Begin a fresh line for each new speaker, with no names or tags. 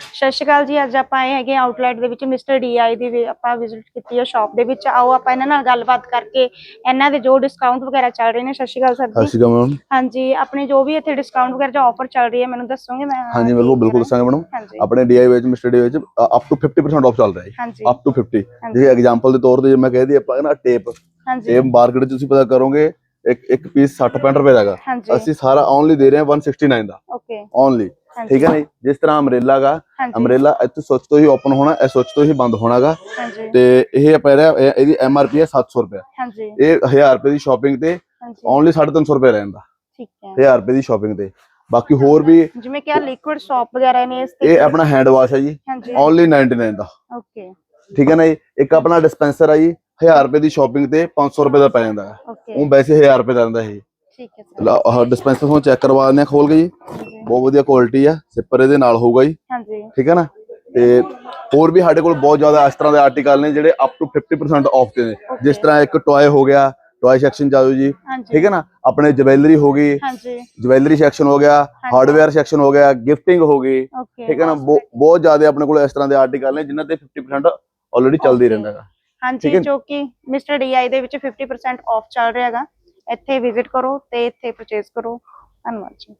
ਸਤਿ ਸ਼੍ਰੀ ਅਕਾਲ ਜੀ ਅੱਜ ਆਪਾਂ ਆਏ ਹੈਗੇ ਆਊਟਲੈਟ ਦੇ ਵਿੱਚ ਮਿਸਟਰ ਡੀਆਈ ਦੀ ਆਪਾਂ ਵਿਜ਼ਿਟ ਕੀਤੀ ਹੈ ਸ਼ਾਪ ਦੇ ਵਿੱਚ। ਆਓ ਆਪਾਂ ਇਹਨਾਂ ਨਾਲ ਗੱਲਬਾਤ ਕਰਕੇ ਇਹਨਾਂ ਦੇ ਜੋ ਡਿਸਕਾਊਂਟ ਵਗੈਰਾ ਚੱਲ ਰਹੇ ਨੇ ਸਤਿ ਸ਼੍ਰੀ ਅਕਾਲ ਸਰ
ਸਤਿ
ਜੀ
ਸ਼੍ਰੀ ਅਕਾਲ ਮੈਡਮ।
ਹਾਂਜੀ ਆਪਣੇ ਜੋ ਵੀ ਇੱਥੇ ਡਿਸਕਾਊਂਟ ਵਗੈਰਾ ਜਾਂ ਆਫਰ ਚੱਲ ਰਹੀ ਹੈ ਮੈਨੂੰ ਦੱਸੋਗੇ? ਮੈਂ
ਹਾਂਜੀ ਬਿਲਕੁਲ ਬਿਲਕੁਲ ਦੱਸਾਂਗੇ ਮੈਡਮ। ਆਪਣੇ ਡੀਆਈ ਵਿੱਚ ਮਿਸਟਰ ਡੀ ਵਿੱਚ ਅਪ ਟੂ 50% ਆਫ ਚੱਲ ਰਿਹਾ ਹੈ ਅਪ ਟੂ 50
ਹਾਂਜੀ।
ਜੇ ਐਗਜ਼ਾਮਪਲ ਦੇ ਤੌਰ ਤੇ ਜੇ ਮੈਂ ਕਹਿ ਦਈ ਆਪਾਂ ਨਾ ਟੇਪ
ਹਾਂਜੀ।
ਇਹ ਮਾਰਕੀਟ 'ਚ ਤੁਸੀਂ ਪਤਾ ਕਰੋਗੇ ਇੱਕ ਇੱਕ ਪੀਸ 60 65 ਰੁਪਏ ਦਾ ਹੈਗਾ।
ਹਾਂਜੀ।
ਅਸੀਂ ਸਾਰਾ ਓਨਲੀ ਦੇ ਰਹੇ ਹਾਂ 169 ਦਾ।
ਓਕੇ
ਓਨਲੀ ਠੀਕ ਹੈ ਨਾ ਜੀ? ਜਿਸ ਤਰ੍ਹਾਂ ਅਮਰੇਲਾ ਗਾ
ਹਾਂਜੀ।
ਅਮਰੇਲਾ ਇੱਥੇ ਸੁੱਚ ਤੋਂ ਹੀ ਓਪਨ ਹੋਣਾ ਇਹ ਸੁੱਚ ਤੋਂ ਹੀ ਬੰਦ ਹੋਣਾਗਾ
ਹਾਂਜੀ।
ਤੇ ਇਹ ਪੈ ਰਿਹਾ ਇਹ- ਇਹਦੀ ਐਮਆਰਪੀ ਹੈ 700 ਰੁਪਏ।
ਹਾਂਜੀ।
ਇਹ 1000 ਰੁਪਏ ਦੀ ਸ਼ਾਪਿੰਗ ਤੇ
ਹਾਂਜੀ।
ਓਨਲੀ 350 ਰੁਪਏ ਰਹਿੰਦਾ
ਠੀਕ ਹੈ।
1000 ਰੁਪਏ ਦੀ ਸ਼ਾਪਿੰਗ ਤੇ। ਬਾਕੀ ਹੋਰ ਵੀ
ਜਿਵੇਂ ਕਿ ਲਿਕੁਇਡ ਸੌਪ ਵਗੈਰਾ ਨੇ ਇਸ ਤੇ
ਇਹ ਆਪਣਾ ਹੈਂਡ ਵਾਸ਼ ਹੈ ਜੀ।
ਹਾਂਜੀ।
ਓਨਲੀ 99 ਦਾ।
ਓਕੇ
ਠੀਕ ਹੈ ਨਾ ਜੀ? ਇੱਕ ਆਪਣਾ ਡਿਸਪੈਂਸਰ ਆ ਜੀ। 1000 ਰੁਪਏ ਦੀ ਸ਼ਾਪਿੰਗ ਤੇ 500 ਰੁਪਏ ਦਾ ਪੈ ਜਾਂਦਾ। ਹੈ
ਓਕੇ
ਉਹ ਵੈਸੇ 1000 ਰੁਪਏ ਦਾ ਰਹਿੰਦਾ ਇਹ।
ਠੀਕ ਹੈ ਸਰ।
ਆਹ ਡਿਸਪੈਂਸਰ ਤੁਹਾਨੂੰ ਚੈੱਕ ਕਰਵਾ ਦਿੰਦੇ ਆ ਖੋਲ ਕੇ ਜੀ। ਬਹੁਤ ਵਧੀਆ ਕੁਆਲਿਟੀ ਆ ਸਿੱਪਰ ਇਹਦੇ ਨਾਲ ਹੋਊਗਾ ਜੀ।
ਹਾਂਜੀ।
ਠੀਕ ਹੈ ਨਾ? ਤੇ ਹੋਰ ਵੀ ਸਾਡੇ ਕੋਲ ਬਹੁਤ ਜ਼ਿਆਦਾ ਇਸ ਤਰ੍ਹਾਂ ਦੇ ਆਰਟੀਕਲ ਨੇ ਜਿਹੜੇ ਅਪ ਟੂ 50% ਆਫ ਤੇ ਨੇ। ਜਿਸ ਤਰ੍ਹਾਂ ਇੱਕ ਟੌਏ ਹੋ ਗਿਆ ਟੌਏ ਸੈਕਸ਼ਨ ਜਾਓ ਜੀ। ਠੀਕ ਹੈ ਨਾ? ਆਪਣੇ ਜਵੈਲਰੀ ਹੋ ਗਈ।
ਹਾਂਜੀ।
ਜਵੈਲਰੀ ਸੈਕਸ਼ਨ ਹੋ ਗਿਆ ਹਾਰਡਵੇਅਰ ਸੈਕਸ਼ਨ ਹੋ ਗਿਆ ਗਿਫਟਿੰਗ ਹੋ ਗਈ। ਠੀਕ ਹੈ ਨਾ? ਬਹੁ- ਬਹੁਤ ਜ਼ਿਆਦਾ ਆਪਣੇ ਕੋਲ ਇਸ ਤਰ੍ਹਾਂ ਦੇ ਆਰਟੀਕਲ ਨੇ ਜਿਨ੍ਹਾਂ ਤੇ 50% ਆਲਰੇਡੀ ਚੱਲਦੀ. ਰਹਿੰਦਾ ਹੈ
ਹਾਂਜੀ। ਜੋ ਕਿ ਮਿਸਟਰ ਡੀਆਈ ਦੇ ਵਿੱਚ 50% ਆਫ ਚੱਲ ਰਿਹਾ ਹੈਗਾ। ਇੱਥੇ ਵਿਜ਼ਿਟ ਕਰੋ ਤੇ ਇੱਥੇ ਪਰਚੇਸ ਕਰੋ। ਧੰਨਵਾਦ ਜੀ।